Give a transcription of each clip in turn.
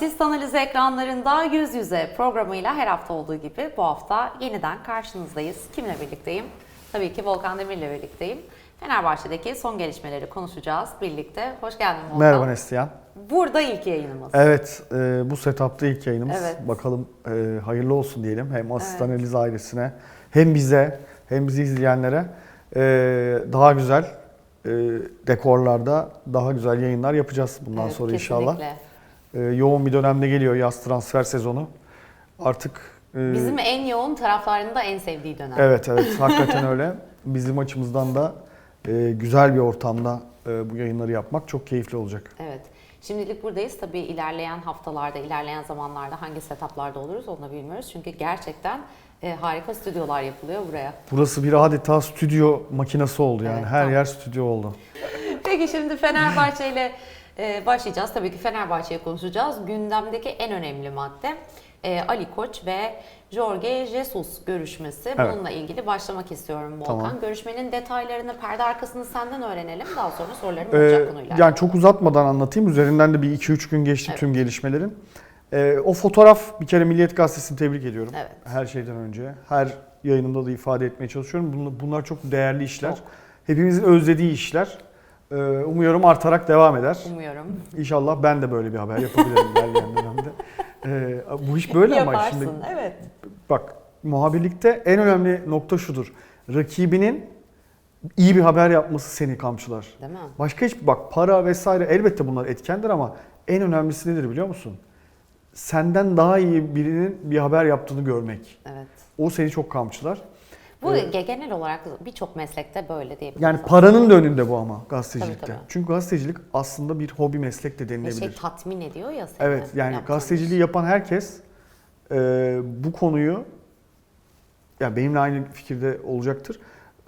Asist analizi ekranlarında yüz yüze programıyla her hafta olduğu gibi bu hafta yeniden karşınızdayız. Kimle birlikteyim? Tabii ki Volkan Demir'le birlikteyim. Fenerbahçe'deki son gelişmeleri konuşacağız birlikte. Hoş geldin Volkan. Merhaba Neslihan. Burada ilk yayınımız. Evet, e, bu setup'ta ilk yayınımız. Evet. Bakalım e, hayırlı olsun diyelim. Hem asist Evet. analiz ailesine, hem bize, hem bizi izleyenlere e, daha güzel e, dekorlarda daha güzel yayınlar yapacağız bundan Evet, sonra inşallah. kesinlikle. E, yoğun bir dönemde geliyor yaz transfer sezonu. Artık e, Bizim en yoğun taraflarının da en sevdiği dönem. Evet evet hakikaten öyle. Bizim açımızdan da e, güzel bir ortamda e, bu yayınları yapmak çok keyifli olacak. Evet. Şimdilik buradayız. Tabii ilerleyen haftalarda, ilerleyen zamanlarda hangi setuplarda oluruz onu da bilmiyoruz. Çünkü gerçekten e, harika stüdyolar yapılıyor buraya. Burası bir adeta stüdyo makinesi oldu yani. Evet, Her tam. yer stüdyo oldu. Peki şimdi Fenerbahçe ile e, başlayacağız. Tabii ki Fenerbahçe'yi konuşacağız. Gündemdeki en önemli madde e, Ali Koç ve Jorge Jesus görüşmesi. Evet. Bununla ilgili başlamak istiyorum Volkan. Tamam. Görüşmenin detaylarını, perde arkasını senden öğrenelim. Daha sonra sorularım Ee, olacak konuyla. yani çok uzatmadan anlatayım. Üzerinden de bir 2-3 gün geçti Evet. tüm gelişmelerin. Ee, o fotoğraf bir kere Milliyet Gazetesi'ni tebrik ediyorum. Evet. Her şeyden önce. Her yayınımda da ifade etmeye çalışıyorum. Bunlar, bunlar çok değerli işler. Çok. Hepimizin özlediği işler. Ee, umuyorum artarak devam eder. Umuyorum. İnşallah ben de böyle bir haber yapabilirim ilerleyen dönemde. Ee, bu iş böyle ama şimdi Evet. Bak muhabirlikte en önemli nokta şudur. Rakibinin iyi bir haber yapması seni kamçılar. Değil mi? Başka hiç bak para vesaire elbette bunlar etkendir ama en önemlisi nedir biliyor musun? Senden daha iyi birinin bir haber yaptığını görmek. Evet. O seni çok kamçılar. Bu ge- genel olarak birçok meslekte böyle diyebiliriz. Yani paranın da önünde bu ama gazetecilikte. Tabii, tabii. Çünkü gazetecilik aslında bir hobi meslek de Ve denilebilir. şey tatmin ediyor ya seni. Evet yani yaptığın gazeteciliği yapan herkes e, bu konuyu ya benimle aynı fikirde olacaktır.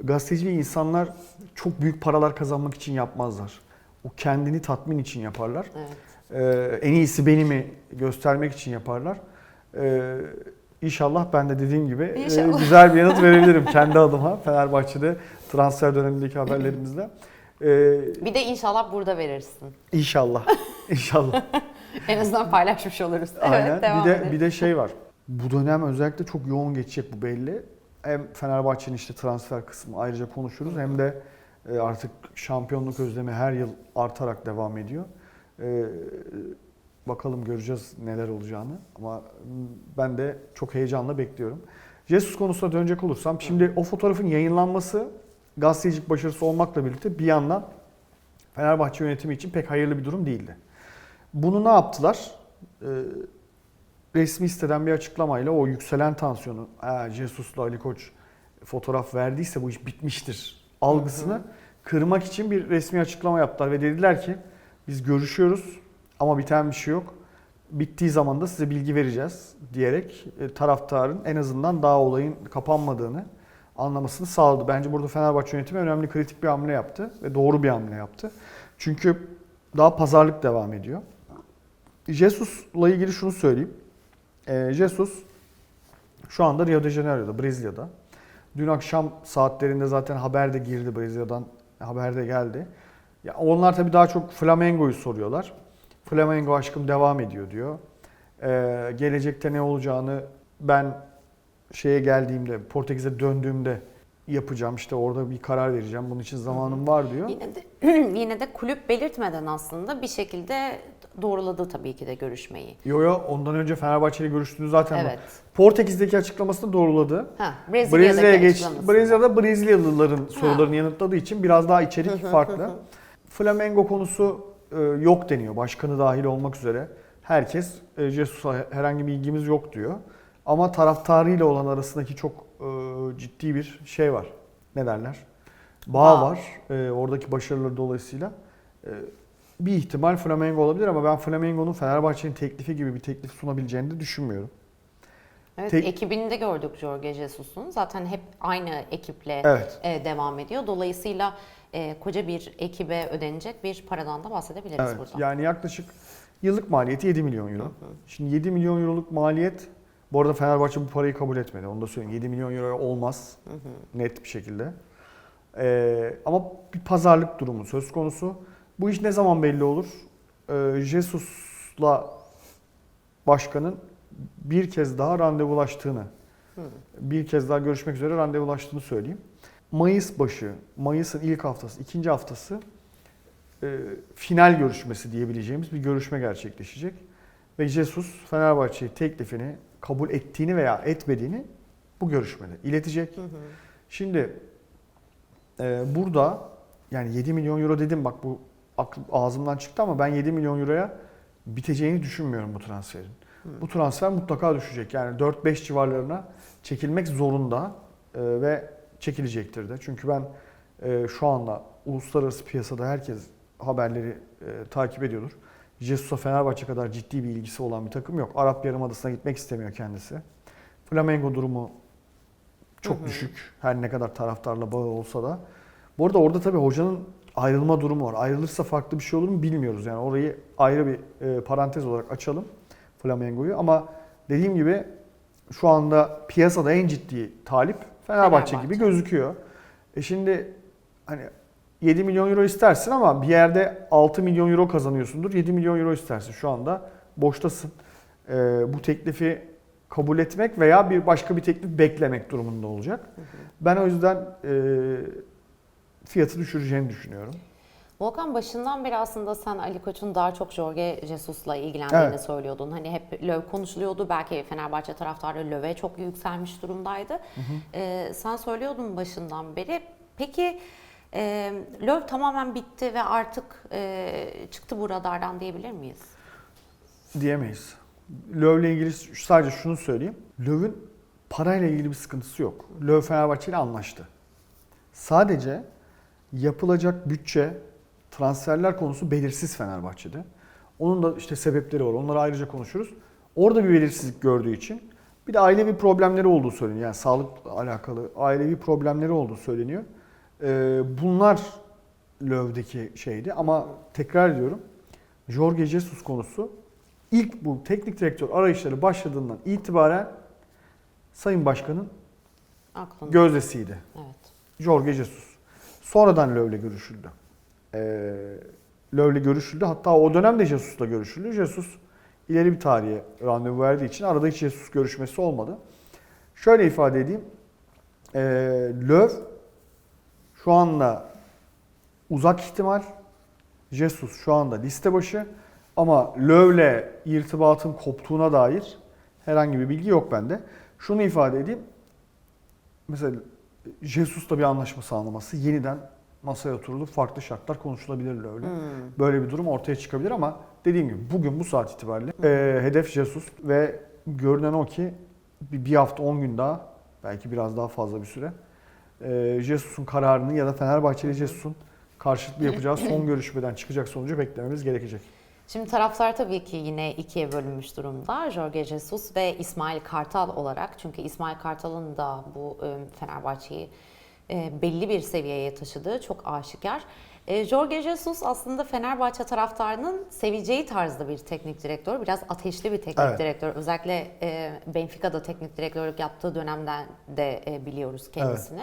Gazeteciliği insanlar çok büyük paralar kazanmak için yapmazlar. O kendini tatmin için yaparlar. Evet. E, en iyisi benimi göstermek için yaparlar. E, İnşallah ben de dediğim gibi e, İnşallah. güzel bir yanıt verebilirim kendi adıma Fenerbahçe'de transfer dönemindeki haberlerimizle. E, Bir de inşallah burada verirsin. İnşallah. İnşallah. En azından paylaşmış oluruz. Aynen. Evet, devam bir de edelim. bir de şey var. Bu dönem özellikle çok yoğun geçecek bu belli. Hem Fenerbahçe'nin işte transfer kısmı ayrıca konuşuruz hem de e, artık şampiyonluk özlemi her yıl artarak devam ediyor. E, Bakalım göreceğiz neler olacağını ama ben de çok heyecanla bekliyorum. Jesus konusuna dönecek olursam şimdi o fotoğrafın yayınlanması gazetecilik başarısı olmakla birlikte bir yandan Fenerbahçe yönetimi için pek hayırlı bir durum değildi. Bunu ne yaptılar? Ee, resmi siteden bir açıklamayla o yükselen tansiyonu, "Aa, Jesus'la Ali Koç fotoğraf verdiyse bu iş bitmiştir algısını kırmak için bir resmi açıklama yaptılar ve dediler ki biz görüşüyoruz ama biten bir şey yok. Bittiği zaman da size bilgi vereceğiz diyerek e, taraftarın en azından daha olayın kapanmadığını anlamasını sağladı. Bence burada Fenerbahçe yönetimi önemli kritik bir hamle yaptı ve doğru bir hamle yaptı. Çünkü daha pazarlık devam ediyor. Jesus'la ilgili şunu söyleyeyim. Ee, Jesus şu anda Rio de Janeiro'da, Brezilya'da. Dün akşam saatlerinde zaten haber de girdi Brezilya'dan, haber de geldi. Ya onlar tabii daha çok Flamengo'yu soruyorlar. Flamengo aşkım devam ediyor diyor. Ee, gelecekte ne olacağını ben şeye geldiğimde, Portekiz'e döndüğümde yapacağım. İşte orada bir karar vereceğim. Bunun için zamanım var diyor. Yine de, yine de kulüp belirtmeden aslında bir şekilde doğruladı tabii ki de görüşmeyi. Yo yo ondan önce Fenerbahçe ile görüştüğünü zaten Evet. Portekiz'deki açıklamasını doğruladı. Ha, Brezilya'daki Brezilya'ya geç. Brezilya'da Brezilyalıların sorularını yanıtladığı için biraz daha içerik farklı. Flamengo konusu yok deniyor. Başkanı dahil olmak üzere. Herkes e, Jesus'a herhangi bir ilgimiz yok diyor. Ama taraftarıyla olan arasındaki çok e, ciddi bir şey var. Ne derler? Bağ Bağ. var. E, oradaki başarıları dolayısıyla. E, bir ihtimal Flamengo olabilir ama ben Flamengo'nun Fenerbahçe'nin teklifi gibi bir teklif sunabileceğini de düşünmüyorum. Evet, Tek- ekibini de gördük Jorge Jesus'un. Zaten hep aynı ekiple Evet. e, devam ediyor. Dolayısıyla e, koca bir ekibe ödenecek bir paradan da bahsedebiliriz Evet. burada. Yani yaklaşık yıllık maliyeti 7 milyon euro. Şimdi 7 milyon euroluk maliyet bu arada Fenerbahçe bu parayı kabul etmedi. Onu da söyleyeyim. 7 milyon euro olmaz. Net bir şekilde. Ee, ama bir pazarlık durumu söz konusu. Bu iş ne zaman belli olur? Ee, Jesus'la başkanın bir kez daha randevulaştığını, bir kez daha görüşmek üzere randevulaştığını söyleyeyim. Mayıs başı, Mayıs'ın ilk haftası, ikinci haftası e, final görüşmesi diyebileceğimiz bir görüşme gerçekleşecek. Ve Jesus Fenerbahçe'ye teklifini kabul ettiğini veya etmediğini bu görüşmede iletecek. Şimdi e, burada yani 7 milyon euro dedim bak bu aklım, ağzımdan çıktı ama ben 7 milyon euroya biteceğini düşünmüyorum bu transferin. Bu transfer mutlaka düşecek. Yani 4-5 civarlarına çekilmek zorunda e, ve çekilecektir de. Çünkü ben e, şu anda uluslararası piyasada herkes haberleri e, takip ediyordur. Jesus'a Fenerbahçe kadar ciddi bir ilgisi olan bir takım yok. Arap Yarımadası'na gitmek istemiyor kendisi. Flamengo durumu çok düşük. Her ne kadar taraftarla bağı olsa da. Bu arada orada tabii hocanın ayrılma durumu var. Ayrılırsa farklı bir şey olur mu bilmiyoruz. Yani orayı ayrı bir e, parantez olarak açalım Flamengo'yu. Ama dediğim gibi şu anda piyasada en ciddi talip Fenerbahçe, Fenerbahçe. gibi gözüküyor. E şimdi hani 7 milyon euro istersin ama bir yerde 6 milyon euro kazanıyorsundur. 7 milyon euro istersin. Şu anda boştasın. E, bu teklifi kabul etmek veya bir başka bir teklif beklemek durumunda olacak. Ben o yüzden e, fiyatı düşüreceğini düşünüyorum. Volkan başından beri aslında sen Ali Koç'un daha çok Jorge Jesus'la ilgilendiğini Evet. söylüyordun. Hani hep Löw konuşuluyordu. Belki Fenerbahçe taraftarı Löw'e çok yükselmiş durumdaydı. Ee, sen söylüyordun başından beri. Peki e, Löw tamamen bitti ve artık e, çıktı bu radardan diyebilir miyiz? Diyemeyiz. Löw'le ilgili sadece şunu söyleyeyim. Löw'ün parayla ilgili bir sıkıntısı yok. Löw Fenerbahçe ile anlaştı. Sadece yapılacak bütçe, transferler konusu belirsiz Fenerbahçe'de. Onun da işte sebepleri var. Onları ayrıca konuşuruz. Orada bir belirsizlik gördüğü için bir de ailevi problemleri olduğu söyleniyor. Yani sağlıkla alakalı ailevi problemleri olduğu söyleniyor. Ee, bunlar Löw'deki şeydi ama tekrar ediyorum. Jorge Jesus konusu ilk bu teknik direktör arayışları başladığından itibaren Sayın Başkan'ın Aklında. gözdesiydi. evet. Jorge Jesus. Sonradan Löw'le görüşüldü. Ee, Löw'le görüşüldü. Hatta o dönemde Jesus'la görüşüldü. Jesus ileri bir tarihe randevu verdiği için arada hiç Jesus görüşmesi olmadı. Şöyle ifade edeyim. Ee, Löw şu anda uzak ihtimal. Jesus şu anda liste başı. Ama Löw'le irtibatın koptuğuna dair herhangi bir bilgi yok bende. Şunu ifade edeyim. Mesela Jesus'la bir anlaşma sağlaması yeniden masaya oturulup farklı şartlar konuşulabilir öyle. Böyle bir durum ortaya çıkabilir ama dediğim gibi bugün bu saat itibariyle e, hedef Jesus ve görünen o ki bir, hafta 10 gün daha belki biraz daha fazla bir süre e, Jesus'un kararını ya da Fenerbahçe ile Jesus'un karşılıklı yapacağı son görüşmeden çıkacak sonucu beklememiz gerekecek. Şimdi taraftar tabii ki yine ikiye bölünmüş durumda. Jorge Jesus ve İsmail Kartal olarak. Çünkü İsmail Kartal'ın da bu e, Fenerbahçe'yi belli bir seviyeye taşıdığı çok aşikar. E, Jorge Jesus aslında Fenerbahçe taraftarının seveceği tarzda bir teknik direktör. Biraz ateşli bir teknik Evet. direktör. Özellikle e, Benfica'da teknik direktörlük yaptığı dönemden de e, biliyoruz kendisini.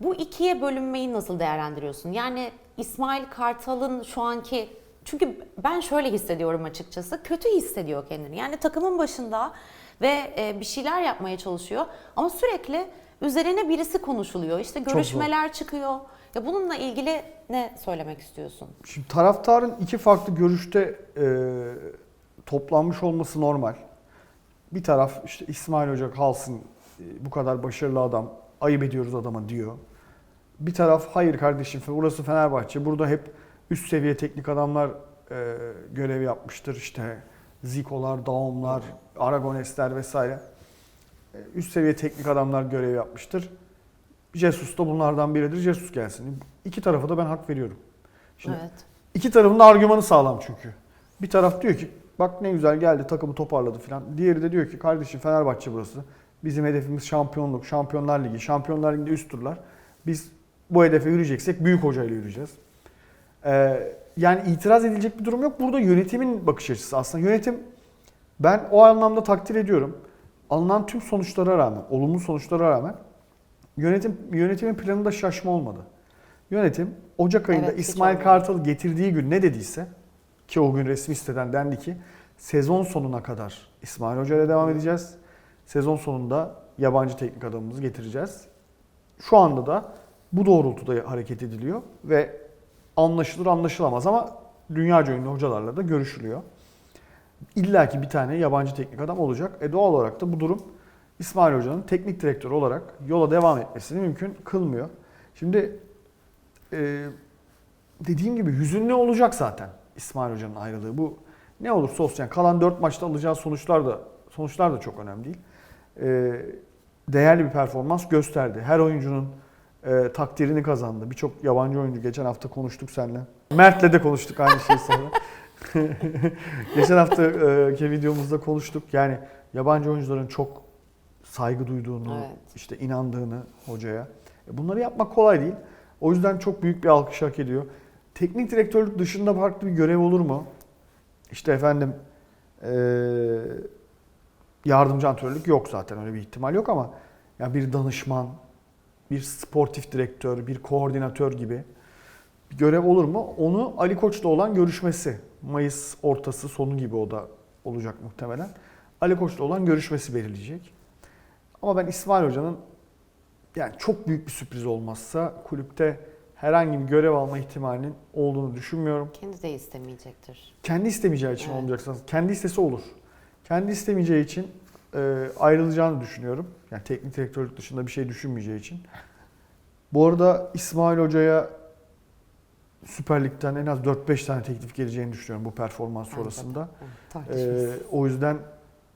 Bu ikiye bölünmeyi nasıl değerlendiriyorsun? Yani İsmail Kartal'ın şu anki çünkü ben şöyle hissediyorum açıkçası. Kötü hissediyor kendini. Yani takımın başında ve e, bir şeyler yapmaya çalışıyor ama sürekli üzerine birisi konuşuluyor. İşte görüşmeler çıkıyor. Ya bununla ilgili ne söylemek istiyorsun? Şimdi taraftarın iki farklı görüşte e, toplanmış olması normal. Bir taraf işte İsmail Hoca kalsın e, bu kadar başarılı adam ayıp ediyoruz adama diyor. Bir taraf hayır kardeşim burası Fenerbahçe burada hep üst seviye teknik adamlar e, görev yapmıştır işte Ziko'lar, Daum'lar, Aragonesler vesaire. E, üst seviye teknik adamlar görev yapmıştır. Jesus da bunlardan biridir. Jesus gelsin. İki tarafa da ben hak veriyorum. Şimdi evet. İki tarafın da argümanı sağlam çünkü. Bir taraf diyor ki bak ne güzel geldi takımı toparladı filan. Diğeri de diyor ki kardeşim Fenerbahçe burası. Bizim hedefimiz şampiyonluk, Şampiyonlar Ligi. Şampiyonlar Ligi'nde üst turlar. Biz bu hedefe yürüyeceksek büyük hocayla yürüyeceğiz. Ee, yani itiraz edilecek bir durum yok. Burada yönetimin bakış açısı. Aslında yönetim ben o anlamda takdir ediyorum. Alınan tüm sonuçlara rağmen, olumlu sonuçlara rağmen yönetim yönetimin planında şaşma olmadı. Yönetim Ocak ayında Evet, İsmail. Kartal'ı getirdiği gün ne dediyse ki o gün resmi siteden dendi ki Sezon sonuna kadar İsmail Hoca ile devam edeceğiz. Sezon sonunda yabancı teknik adamımızı getireceğiz. Şu anda da bu doğrultuda hareket ediliyor ve anlaşılır anlaşılamaz ama dünyaca ünlü hocalarla da görüşülüyor. İlla ki bir tane yabancı teknik adam olacak. E doğal olarak da bu durum İsmail Hoca'nın teknik direktör olarak yola devam etmesini mümkün kılmıyor. Şimdi e, dediğim gibi hüzünlü olacak zaten İsmail Hoca'nın ayrılığı. Bu ne olursa olsun yani kalan 4 maçta alacağı sonuçlar da sonuçlar da çok önemli değil. E, değerli bir performans gösterdi. Her oyuncunun e, takdirini kazandı. Birçok yabancı oyuncu geçen hafta konuştuk seninle. Mert'le de konuştuk aynı şeyi sonra. geçen haftaki videomuzda konuştuk. Yani yabancı oyuncuların çok saygı duyduğunu, Evet. işte inandığını hocaya. E, Bunları yapmak kolay değil. O yüzden çok büyük bir alkış hak ediyor. Teknik direktörlük dışında farklı bir görev olur mu? İşte efendim yardımcı antrenörlük yok zaten öyle bir ihtimal yok ama ya bir danışman, bir sportif direktör, bir koordinatör gibi bir görev olur mu? Onu Ali Koç'la olan görüşmesi. Mayıs ortası sonu gibi o da olacak muhtemelen. Ali Koç'la olan görüşmesi belirleyecek. Ama ben İsmail Hoca'nın yani çok büyük bir sürpriz olmazsa kulüpte herhangi bir görev alma ihtimalinin olduğunu düşünmüyorum. Kendi de istemeyecektir. Kendi istemeyeceği için Evet. olmayacaksa kendi istese olur. Kendi istemeyeceği için e, ayrılacağını düşünüyorum. Yani teknik direktörlük dışında bir şey düşünmeyeceği için. Bu arada İsmail Hoca'ya Süper Lig'den en az 4-5 tane teklif geleceğini düşünüyorum bu performans sonrasında. Ee, o yüzden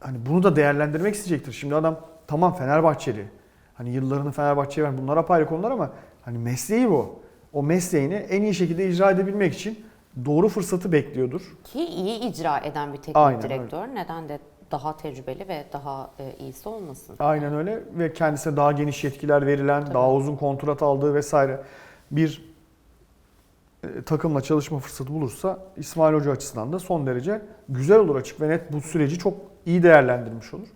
hani bunu da değerlendirmek isteyecektir. Şimdi adam tamam Fenerbahçeli. Hani yıllarını Fenerbahçe'ye ver. Bunlar apayrı konular ama hani mesleği bu. O mesleğini en iyi şekilde icra edebilmek için doğru fırsatı bekliyordur. Ki iyi icra eden bir teknik Aynen öyle. direktör. Neden de daha tecrübeli ve daha e, iyisi olmasın? Aynen öyle ve kendisine daha geniş yetkiler verilen, Tabii. daha uzun kontrat aldığı vesaire bir takımla çalışma fırsatı bulursa İsmail Hoca açısından da son derece güzel olur açık ve net bu süreci çok iyi değerlendirmiş olur.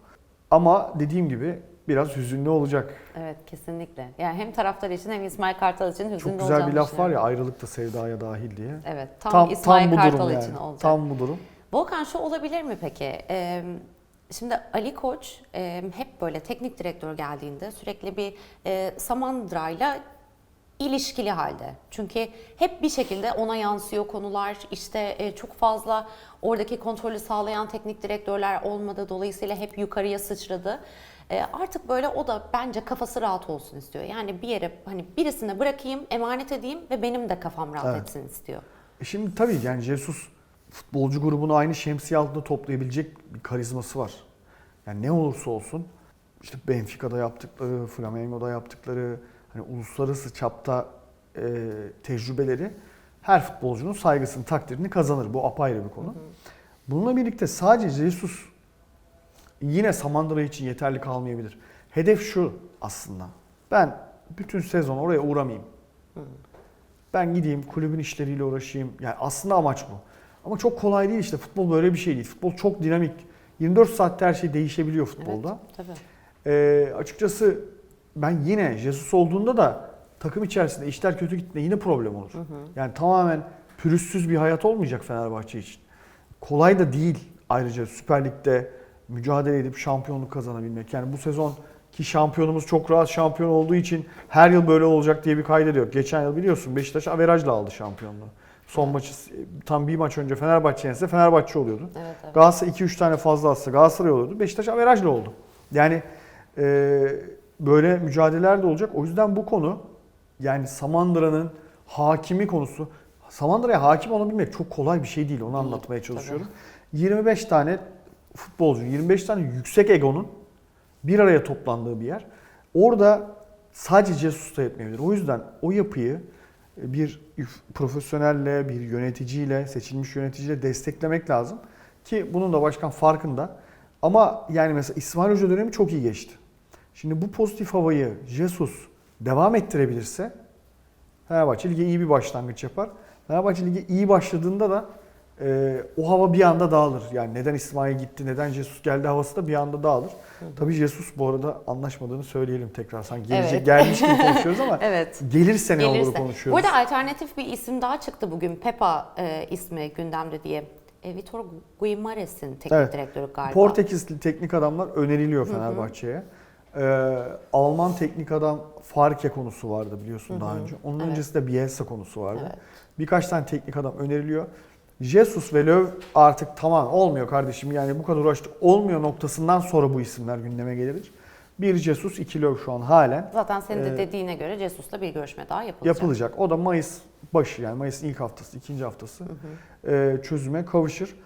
Ama dediğim gibi biraz hüzünlü olacak. Evet kesinlikle. Yani hem taraftar için hem İsmail Kartal için hüzünlü Çok güzel bir laf var ya ayrılık da sevdaya dahil diye. Evet tam, İsmail Kartal için olacak. Tam bu durum. Volkan şu olabilir mi peki? Ee, şimdi Ali Koç e, hep böyle teknik direktör geldiğinde sürekli bir e, Samandıra'yla ilişkili halde. Çünkü hep bir şekilde ona yansıyor konular. İşte e, çok fazla oradaki kontrolü sağlayan teknik direktörler olmadı. Dolayısıyla hep yukarıya sıçradı. E, artık böyle o da bence kafası rahat olsun istiyor. Yani bir yere hani birisine bırakayım, emanet edeyim ve benim de kafam rahat Evet. etsin istiyor. E Şimdi tabii yani Jesus futbolcu grubunu aynı şemsiye altında toplayabilecek bir karizması var. Yani ne olursa olsun işte Benfica'da yaptıkları, Flamengo'da yaptıkları hani uluslararası çapta e, tecrübeleri her futbolcunun saygısını, takdirini kazanır. Bu apayrı bir konu. Bununla birlikte sadece Jesus yine Samandıra için yeterli kalmayabilir. Hedef şu aslında. Ben bütün sezon oraya uğramayayım. Ben gideyim kulübün işleriyle uğraşayım. Yani aslında amaç bu. Ama çok kolay değil işte. Futbol böyle bir şey değil. Futbol çok dinamik. 24 saatte her şey değişebiliyor futbolda. Evet, tabii. Ee, açıkçası ben yine Jesus olduğunda da takım içerisinde işler kötü gittiğinde yine problem olur. Yani tamamen pürüzsüz bir hayat olmayacak Fenerbahçe için. Kolay da değil ayrıca Süper Lig'de mücadele edip şampiyonluk kazanabilmek. Yani bu sezon ki şampiyonumuz çok rahat şampiyon olduğu için her yıl böyle olacak diye bir kaydı da yok. Geçen yıl biliyorsun Beşiktaş averajla aldı şampiyonluğu. Son maçı tam bir maç önce Fenerbahçe yense Fenerbahçe oluyordu. Evet, evet. Galatasaray 2-3 tane fazla atsa Galatasaray olurdu. Beşiktaş averajla oldu. Yani e, böyle mücadeleler de olacak. O yüzden bu konu yani Samandıra'nın hakimi konusu. Samandıra'ya hakim olabilmek çok kolay bir şey değil. Onu anlatmaya çalışıyorum. 25 tane futbolcu, 25 tane yüksek egonun bir araya toplandığı bir yer. Orada sadece Jesus da yetmeyebilir. O yüzden o yapıyı bir profesyonelle, bir yöneticiyle, seçilmiş yöneticiyle desteklemek lazım. Ki bunun da başkan farkında. Ama yani mesela İsmail Hoca dönemi çok iyi geçti. Şimdi bu pozitif havayı Jesus devam ettirebilirse Fenerbahçe Lig'e iyi bir başlangıç yapar. Fenerbahçe Lig'e iyi başladığında da e, o hava bir anda dağılır. Yani neden İsmail gitti, neden Jesus geldi havası da bir anda dağılır. Tabii Jesus bu arada anlaşmadığını söyleyelim tekrar. Sanki gelecek Evet. gelmiş gibi konuşuyoruz ama Evet. gelirse ne olur konuşuyoruz. Burada alternatif bir isim daha çıktı bugün. Pepa e, ismi gündemde diye E, Vitor Guimares'in teknik Evet. direktörü galiba. Portekizli teknik adamlar öneriliyor Fenerbahçe'ye. Ee, Alman teknik adam Farke konusu vardı biliyorsun daha önce. Onun Evet. öncesinde Bielsa konusu vardı. Evet. Birkaç tane teknik adam öneriliyor. Jesus ve Löw artık tamam olmuyor kardeşim yani bu kadar uğraştık olmuyor noktasından sonra bu isimler gündeme gelir. Bir Jesus, iki Löw şu an halen Zaten senin de Ee, dediğine göre Jesus'la bir görüşme daha yapılacak. yapılacak. O da Mayıs başı yani Mayıs'ın ilk haftası, ikinci haftası e, çözüme kavuşur.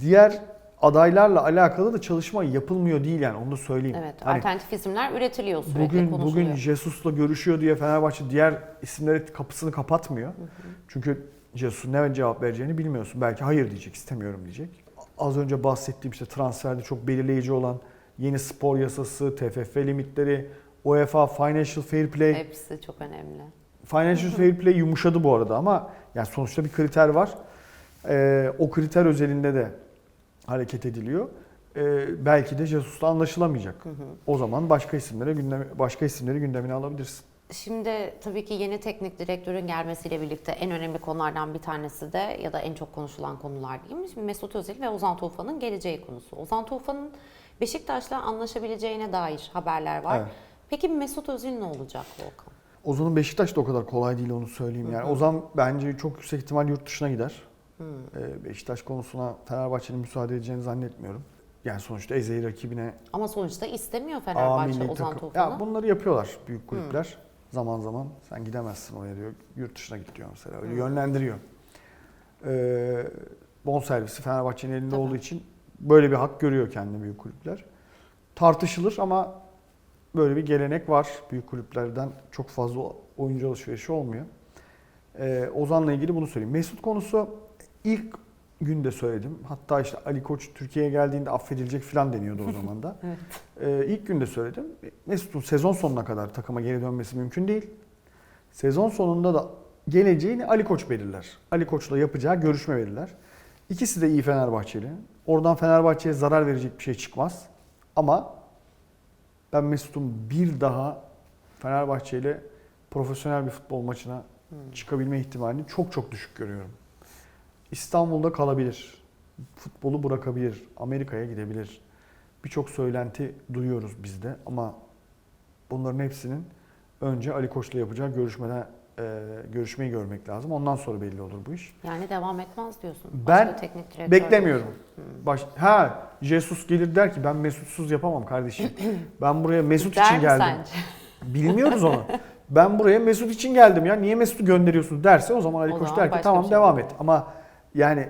Diğer adaylarla alakalı da çalışma yapılmıyor değil yani onu da söyleyeyim. Evet, Hani alternatif isimler üretiliyor sürekli bugün konuşuluyor. bugün Jesus'la görüşüyor diye Fenerbahçe diğer isimlere kapısını kapatmıyor. Çünkü Jesus'un ne cevap vereceğini bilmiyorsun. Belki hayır diyecek, istemiyorum diyecek. Az önce bahsettiğim işte transferde çok belirleyici olan yeni spor yasası, TFF limitleri, UEFA Financial Fair Play. Hepsi çok önemli. Financial Fair Play yumuşadı bu arada ama yani sonuçta bir kriter var. Ee, o kriter özelinde de hareket ediliyor. Ee, belki de Jesus'la anlaşılamayacak. O zaman başka isimlere gündeme, başka isimleri gündemine alabilirsin. Şimdi tabii ki yeni teknik direktörün gelmesiyle birlikte en önemli konulardan bir tanesi de ya da en çok konuşulan konular değil mi? Şimdi Mesut Özil ve Ozan Tufan'ın geleceği konusu. Ozan Tufan'ın Beşiktaş'la anlaşabileceğine dair haberler var. Evet. Peki Mesut Özil ne olacak Volkan? Ozan'ın Beşiktaş da o kadar kolay değil onu söyleyeyim. Yani Ozan bence çok yüksek ihtimal yurt dışına gider. Ee, Beşiktaş konusuna Fenerbahçe'nin müsaade edeceğini zannetmiyorum. Yani sonuçta Eze'yi rakibine Ama sonuçta istemiyor Fenerbahçe Ozan takım. Tufan'ı. Ya bunları yapıyorlar büyük kulüpler. Zaman zaman sen gidemezsin oraya diyor. Yurt dışına git diyor mesela. Öyle yönlendiriyor. Ee, bon servisi Fenerbahçe'nin elinde Tabii. olduğu için böyle bir hak görüyor kendi büyük kulüpler. Tartışılır ama böyle bir gelenek var. Büyük kulüplerden çok fazla oyuncu alışverişi olmuyor. Ee, Ozan'la ilgili bunu söyleyeyim. Mesut konusu ilk günde söyledim. Hatta işte Ali Koç Türkiye'ye geldiğinde affedilecek falan deniyordu o zaman da. Evet. Ee, ilk günde söyledim. Mesut'un sezon sonuna kadar takıma geri dönmesi mümkün değil. Sezon sonunda da geleceğini Ali Koç belirler. Ali Koç'la yapacağı görüşme belirler. İkisi de iyi Fenerbahçeli. Oradan Fenerbahçe'ye zarar verecek bir şey çıkmaz. Ama ben Mesut'un bir daha Fenerbahçe ile profesyonel bir futbol maçına çıkabilme ihtimalini çok çok düşük görüyorum. İstanbul'da kalabilir. Futbolu bırakabilir. Amerika'ya gidebilir. Birçok söylenti duyuyoruz biz de ama bunların hepsinin önce Ali Koç'la yapacağı görüşmeden e, görüşmeyi görmek lazım. Ondan sonra belli olur bu iş. Yani devam etmez diyorsun. Ben Başka teknik direktör Beklemiyorum. diyorsun. Baş, ha Jesus gelir der ki ben Mesut'suz yapamam kardeşim. Ben buraya Mesut Der için geldim. sence? Bilmiyoruz onu. Ben buraya Mesut için geldim ya. Niye Mesut'u gönderiyorsunuz derse o zaman Ali O Koç der ki tamam şey devam et. Ama yani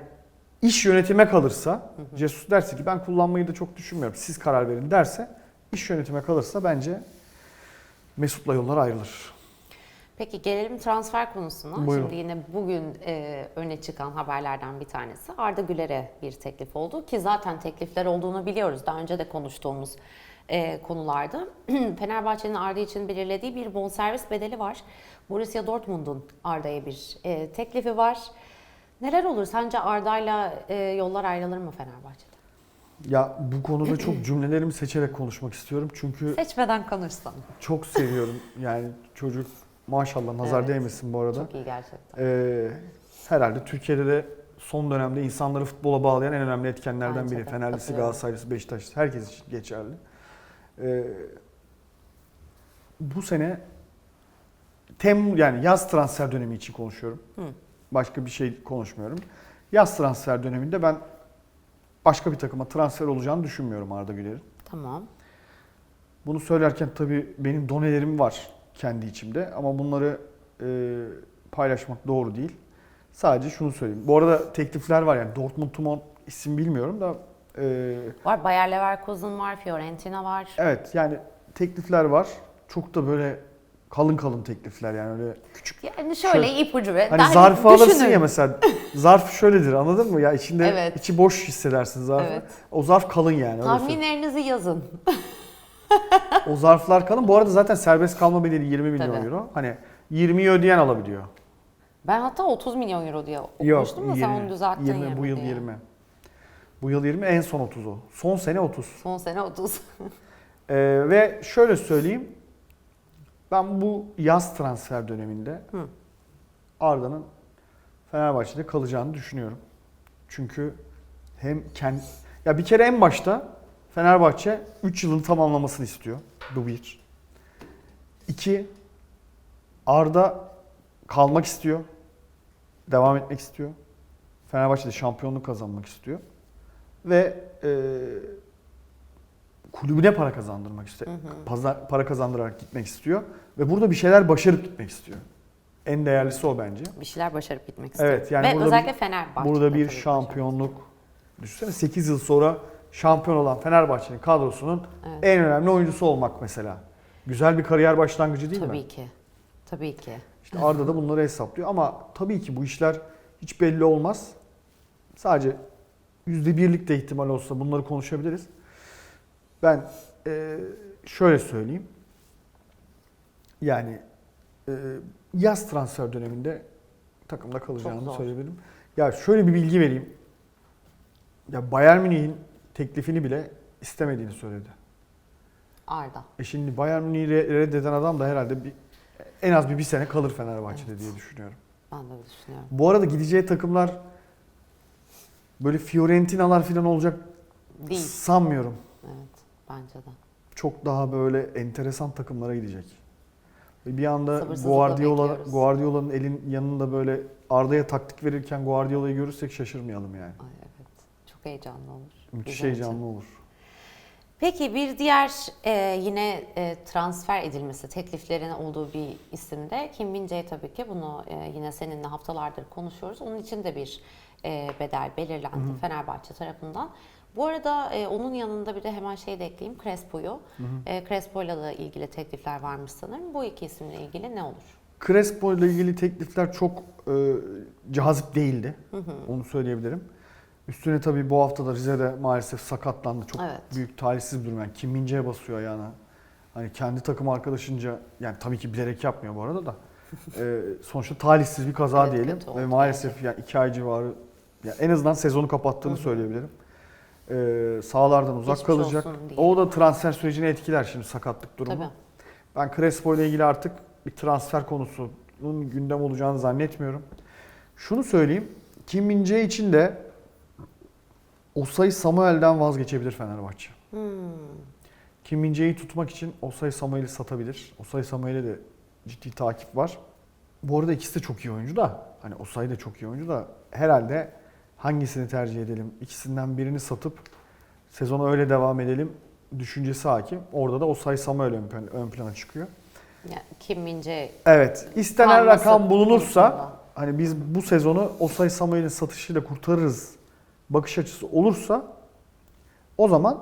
iş yönetime kalırsa Jesus derse ki ben kullanmayı da çok düşünmüyorum. Siz karar verin derse iş yönetime kalırsa bence Mesut'la yollar ayrılır. Peki gelelim transfer konusuna. Buyurun. Şimdi yine bugün e, öne çıkan haberlerden bir tanesi Arda Güler'e bir teklif oldu ki zaten teklifler olduğunu biliyoruz. Daha önce de konuştuğumuz e, konularda. Fenerbahçe'nin Arda için belirlediği bir bonservis bedeli var. Borussia Dortmund'un Arda'ya bir e, teklifi var. Neler olur? Sence Arda'yla e, yollar ayrılır mı Fenerbahçe'de? Ya bu konuda çok cümlelerimi seçerek konuşmak istiyorum. Çünkü Seçmeden konuşsan. çok seviyorum. Yani çocuk maşallah nazar Evet. değmesin bu arada. Çok iyi gerçekten. Ee, herhalde Türkiye'de de son dönemde insanları futbola bağlayan en önemli etkenlerden Bence biri. de, Fenerlisi, katılıyorum. Galatasaraylısı, Beşiktaşlısı herkes için geçerli. Ee, bu sene tem yani yaz transfer dönemi için konuşuyorum. Hı. Başka bir şey konuşmuyorum. Yaz transfer döneminde ben başka bir takıma transfer olacağını düşünmüyorum Arda Güler'in. Tamam. Bunu söylerken tabii benim donelerim var kendi içimde ama bunları e, paylaşmak doğru değil. Sadece şunu söyleyeyim. Bu arada teklifler var yani Dortmund Tumon isim bilmiyorum da e, Var Bayer Leverkusen var, Fiorentina var. evet yani teklifler var. Çok da böyle kalın kalın teklifler yani öyle küçük. Yani şöyle Şöyle- ipucu ve Hani zarfı alırsın düşünün. ya mesela zarf şöyledir anladın mı? Ya içinde Evet. içi boş hissedersin zarfı. Evet. O zarf kalın yani. Tahminlerinizi yazın. O zarflar kalın. Bu arada zaten serbest kalma bedeli 20 milyon Tabii. euro. Hani 20'yi ödeyen alabiliyor. Ben hatta 30 milyon euro diye okumuştum da sen onu düzelttin 20, 20 bu yıl diye. 20. Bu yıl 20 en son 30 o. Son sene 30. Son sene 30. Ee, ve şöyle söyleyeyim. Ben bu yaz transfer döneminde Hı. Arda'nın Fenerbahçe'de kalacağını düşünüyorum. Çünkü hem kendi ya bir kere en başta Fenerbahçe 3 yılın tamamlamasını istiyor. Bu bir. İki, Arda kalmak istiyor. Devam etmek istiyor. Fenerbahçe'de şampiyonluk kazanmak istiyor. Ve e, kulübüne para kazandırmak istiyor. Pazar, para kazandırarak gitmek istiyor. Ve burada bir şeyler başarıp gitmek istiyor. En değerlisi o bence. Bir şeyler başarıp gitmek istiyor. Evet, yani Ve burada özellikle bir- Fenerbahçe. Burada bir şampiyonluk. Düşünsene 8 yıl sonra şampiyon olan Fenerbahçe'nin kadrosunun Evet. en önemli oyuncusu olmak mesela. Güzel bir kariyer başlangıcı değil mi? Tabii ki. Tabii ki. İşte Arda da bunları hesaplıyor ama tabii ki bu işler hiç belli olmaz. Sadece yüzde birlik de ihtimal olsa bunları konuşabiliriz. Ben eee, şöyle söyleyeyim. Yani eee, yaz transfer döneminde takımda kalacağını söyleyebilirim. Ya şöyle bir bilgi vereyim. Ya Bayern Münih'in teklifini bile istemediğini söyledi. Arda. E şimdi Bayern Münih'i re- reddeden adam da herhalde bir, en az bir, bir sene kalır Fenerbahçe'de diye düşünüyorum. Ben de öyle düşünüyorum. Bu arada gideceği takımlar böyle Fiorentina'lar falan olacak Değil. sanmıyorum. Evet. Bence de. Çok daha böyle enteresan takımlara gidecek. Bir anda Guardiola. Guardiola'nın elin yanında böyle Arda'ya taktik verirken Guardiola'yı görürsek şaşırmayalım yani. Ay evet. Çok heyecanlı olur. Müthiş için. heyecanlı olur. Peki bir diğer e, yine e, transfer edilmesi tekliflerin olduğu bir isimde Kim Min-jae tabii ki bunu e, yine seninle haftalardır konuşuyoruz. Onun için de bir e, bedel belirlendi Fenerbahçe tarafından. Bu arada e, onun yanında bir de hemen şey de ekleyeyim Crespo'yu. E, Crespo'yla da ilgili teklifler varmış sanırım. Bu iki isimle ilgili ne olur? Crespo ile ilgili teklifler çok e, cazip değildi. Onu söyleyebilirim. Üstüne tabii bu hafta da Rize'de maalesef sakatlandı. Çok Evet. büyük talihsiz bir durum. Yani Kim Min-jae basıyor ayağına. Hani kendi takım arkadaşınca yani tabii ki bilerek yapmıyor bu arada da. E, sonuçta talihsiz bir kaza Evet, diyelim. kötü oldu Ve maalesef yani iki ay civarı yani en azından sezonu kapattığını söyleyebilirim. E, sahalardan uzak Geçmiş kalacak. olsun. O da transfer sürecini etkiler şimdi sakatlık durumu. Tabii. Ben Crespo ile ilgili artık bir transfer konusunun gündem olacağını zannetmiyorum. Şunu söyleyeyim. Kim Min-jae için de Osayi Samuel'den vazgeçebilir Fenerbahçe. Hmm. Kim Min-jae'yi tutmak için Osayi Samuel'i satabilir. Osayi Samuel'e de ciddi takip var. Bu arada ikisi de çok iyi oyuncu da. Hani Osayi de çok iyi oyuncu da. Herhalde hangisini tercih edelim? İkisinden birini satıp sezona öyle devam edelim düşüncesi hakim. Orada da Osayi Samuel ön, plan- ön plana çıkıyor. Yani Kim Min-jae Evet. istenen Kalması rakam bulunursa konusunda. hani biz bu sezonu Osay Samuel'in satışıyla kurtarırız bakış açısı olursa o zaman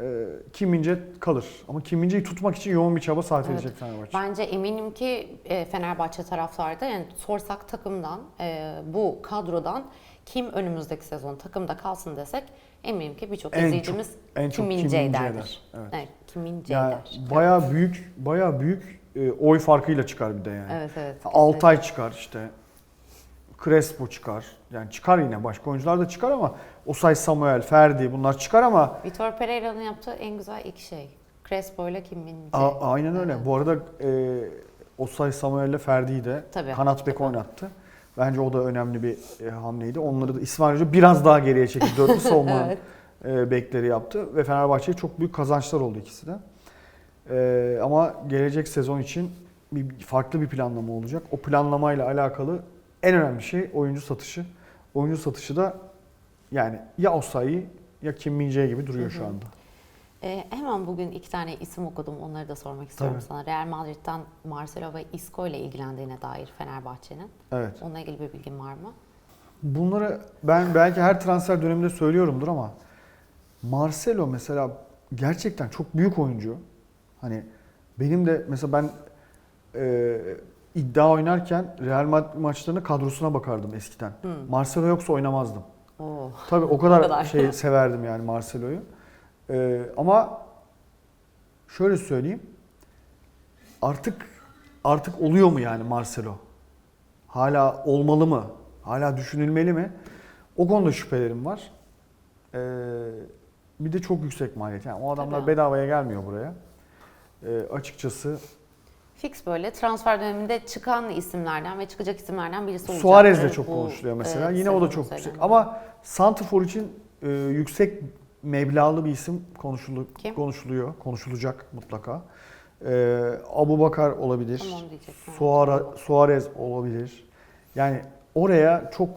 e, Kim Min-jae kalır. Ama Kim Min-jae'yi tutmak için yoğun bir çaba sarf edecek Fenerbahçe. Bence eminim ki e, Fenerbahçe taraftarda yani sorsak takımdan e, bu kadrodan kim önümüzdeki sezon takımda kalsın desek eminim ki birçok En izleyicimiz çok- en çok Kim derdir. der. Evet. Evet, Kim Yani der. bayağı büyük bayağı büyük e, oy farkıyla çıkar bir de yani. Evet evet. Altay çıkar işte. Crespo çıkar. Yani çıkar yine başka oyuncular da çıkar ama Osay Samuel, Ferdi bunlar çıkar ama Vitor Pereira'nın yaptığı en güzel iki şey. Crespo ile Kim Min-jae. A- aynen öyle. Evet. Bu arada e, Osay Samuel'le Ferdi'yi de Tabii, kanat bek oynattı. Bence o da önemli bir e, hamleydi. Onları da İsmail Hoca biraz daha geriye çekip dörtlü savunma e, bekleri yaptı ve Fenerbahçe'ye çok büyük kazançlar oldu ikisi de. E, ama gelecek sezon için bir farklı bir planlama olacak. O planlamayla alakalı en önemli şey oyuncu satışı. Oyuncu satışı da yani ya Osayi ya Kim Min-jae gibi duruyor şu anda. E, hemen bugün iki tane isim okudum. Onları da sormak istiyorum Tabii. sana. Real Madrid'den Marcelo ve Isco ile ilgilendiğine dair Fenerbahçe'nin. Evet. Onunla ilgili bir bilgin var mı? Bunları ben belki her transfer döneminde söylüyorumdur ama Marcelo mesela gerçekten çok büyük oyuncu. Hani benim de mesela ben e, iddia oynarken Real Madrid maçlarına kadrosuna bakardım eskiden. Hmm. Marcelo yoksa oynamazdım. Oo. Tabii o kadar, O kadar. şey severdim yani Marcelo'yu. E, ama şöyle söyleyeyim. Artık artık oluyor mu yani Marcelo? Hala olmalı mı? Hala düşünülmeli mi? O konuda şüphelerim var. Ee, bir de çok yüksek maliyet. Yani o adamlar Tabii. bedavaya gelmiyor buraya. Ee, açıkçası Fix böyle transfer döneminde çıkan isimlerden ve çıkacak isimlerden birisi olacak. Suarez de çok konuşuluyor mesela. e, Yine o da çok yüksek. Ama Santrfor için e, yüksek meblağlı bir isim konuşulu, Kim? konuşuluyor. Konuşulacak mutlaka. E, Abu Bakar olabilir. Tamam. Suara, Suarez olabilir. Yani oraya çok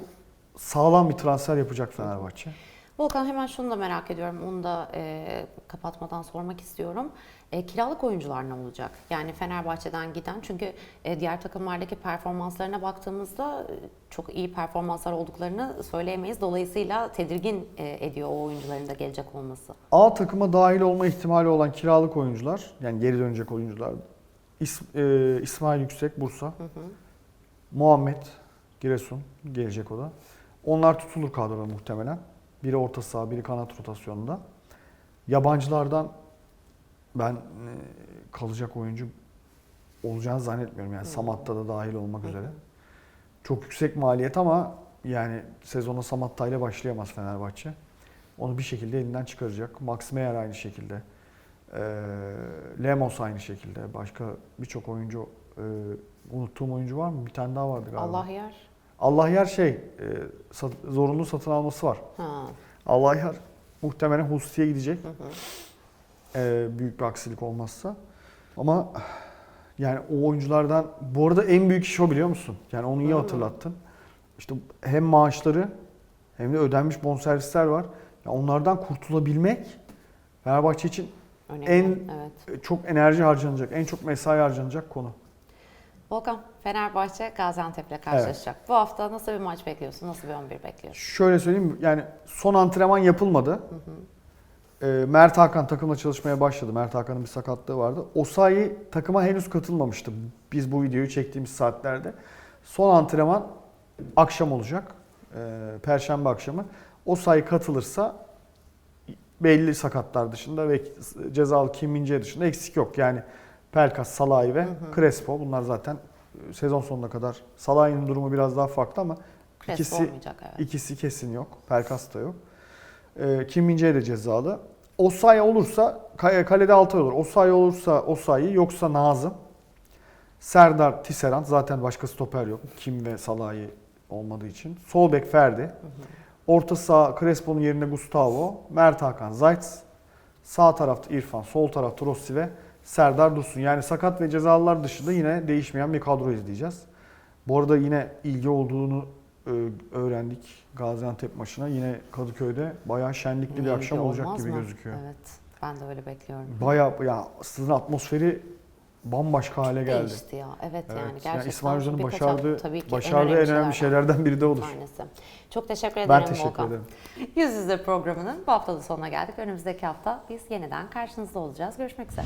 sağlam bir transfer yapacak Fenerbahçe. Volkan hemen şunu da merak ediyorum. Onu da e, kapatmadan sormak istiyorum. E, kiralık oyuncular ne olacak? Yani Fenerbahçe'den giden çünkü e, diğer takımlardaki performanslarına baktığımızda e, çok iyi performanslar olduklarını söyleyemeyiz. Dolayısıyla tedirgin e, ediyor o oyuncuların da gelecek olması. A takıma dahil olma ihtimali olan kiralık oyuncular, yani geri dönecek oyuncular. İs- e, İsmail Yüksek, Bursa. Muhammed, Giresun, gelecek o da. Onlar tutulur kadroda muhtemelen. Biri orta saha, biri kanat rotasyonunda. Yabancılardan ben e, kalacak oyuncu olacağını zannetmiyorum. Yani Samat'ta da dahil olmak üzere. Çok yüksek maliyet ama yani sezona Samatta ile başlayamaz Fenerbahçe. Onu bir şekilde elinden çıkaracak. Max Meyer aynı şekilde. Ee, Lemos aynı şekilde. Başka birçok oyuncu e, unuttuğum oyuncu var mı? Bir tane daha vardı galiba. Allah yer. Allah yer şey e, sat- zorunlu satın alması var. Ha. Allah yer muhtemelen Husti'ye gidecek. Ee, büyük bir aksilik olmazsa. Ama yani o oyunculardan bu arada en büyük iş o biliyor musun? Yani onu iyi Hı. hatırlattın. İşte hem maaşları hem de ödenmiş bonservisler var. Ya onlardan kurtulabilmek Fenerbahçe için Önemli. En- evet. çok enerji harcanacak, en çok mesai harcanacak konu. Volkan, Fenerbahçe Gaziantep'le karşılaşacak. Bu hafta nasıl bir maç bekliyorsun? Nasıl bir 11 bekliyorsun? Şöyle söyleyeyim yani son antrenman yapılmadı. Ee, Mert Hakan takımla çalışmaya başladı. Mert Hakan'ın bir sakatlığı vardı. Osayi takıma henüz katılmamıştı. Biz bu videoyu çektiğimiz saatlerde. Son antrenman akşam olacak. Ee, Perşembe akşamı. Osayi katılırsa belli sakatlar dışında ve cezalı Kim Min-jae dışında eksik yok. Yani Pelkas, Salah'ı ve Crespo bunlar zaten e, sezon sonuna kadar. Salah'ın durumu biraz daha farklı ama Crespo ikisi olmayacak evet. İkisi kesin yok. Pelkas da yok. Ee, Kim Min-jae de cezalı. Osayi olursa ka- kalede Altay olur. Osayi olursa Osayi yoksa Nazım. Serdar Tisserand zaten başka stoper yok. Kim ve Salah'ı olmadığı için. Sol bek Ferdi. Orta saha Crespo'nun yerine Gustavo. Mert Hakan Zayt. Sağ tarafta İrfan. Sol tarafta Rossi ve Serdar Dursun. Yani sakat ve cezalılar dışında yine değişmeyen bir kadro izleyeceğiz. Bu arada yine ilgi olduğunu e, öğrendik Gaziantep maçına. Yine Kadıköy'de bayağı şenlikli bir İyi akşam olacak gibi mı? gözüküyor. Evet, ben de öyle bekliyorum. Bayağı ya stadın atmosferi bambaşka hale geldi. Değişti ya. Evet, Evet, yani yani gerçekten İsmail Hoca'nın başardığı, tabii ki başardığı en önemli şeylerden biri de bir odur. tanesi. Çok teşekkür ederim Ben teşekkür Volkan. ederim. Yüz yüze programının bu hafta da sonuna geldik. Önümüzdeki hafta biz yeniden karşınızda olacağız. Görüşmek üzere.